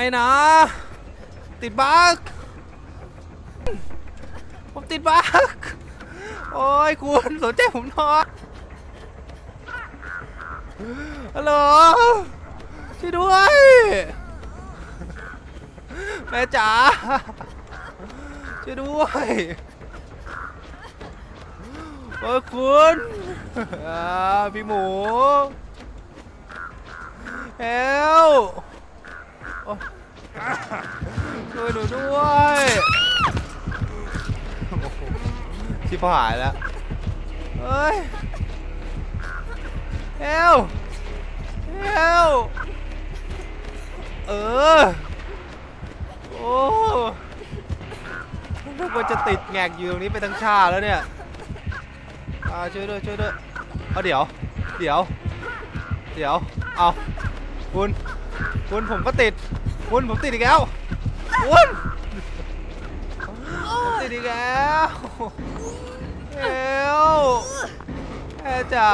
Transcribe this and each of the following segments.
ไม่นะ ติดบั๊กผมติดบั๊กโอ้ยคุณสนใจผมหน่อยฮัลโหลช่วยด้วย แม่จ๋าช่วยด้วยโอ้ยคุณพี่หมูเฮลโอ๊ย ช่วยหนูด้วยชิบหายแล้วเฮ้ยเฮลเฮลเออ โอ้นึกว่าจะติดแงกอยู่ตรงนี้ไปทั้งชาแล้วเนี่ยอ่าช่วยด้วยช่วยด้วยเอาเดี๋ยว เดี๋ยว เดี๋ยว เอา คุณคุณผมก็ติด คุณผมติดอีกแล้ว คุณผมติดอีกแล้วเอวแม่จ๋า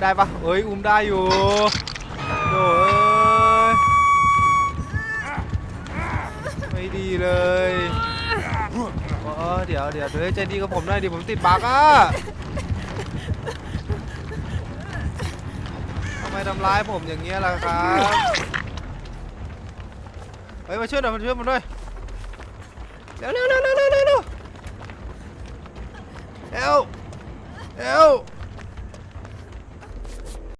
ได้ปะเอ้ย อุ้มได้อยู่โถ่เอ้ยไม่ดีเลยโอ้เดี๋ยวเดี๋ยวเดี๋ยวใจดีกับผมหน่อยดิผมติดบั๊กอะ ทำร้ายผมอย่างเงี้ยล่ะครับเฮ้ยมาช่วยหน่อยมาช่วยมันด้วยเร็วเร็วเร็วเร็วเร็วเร็วเร็ว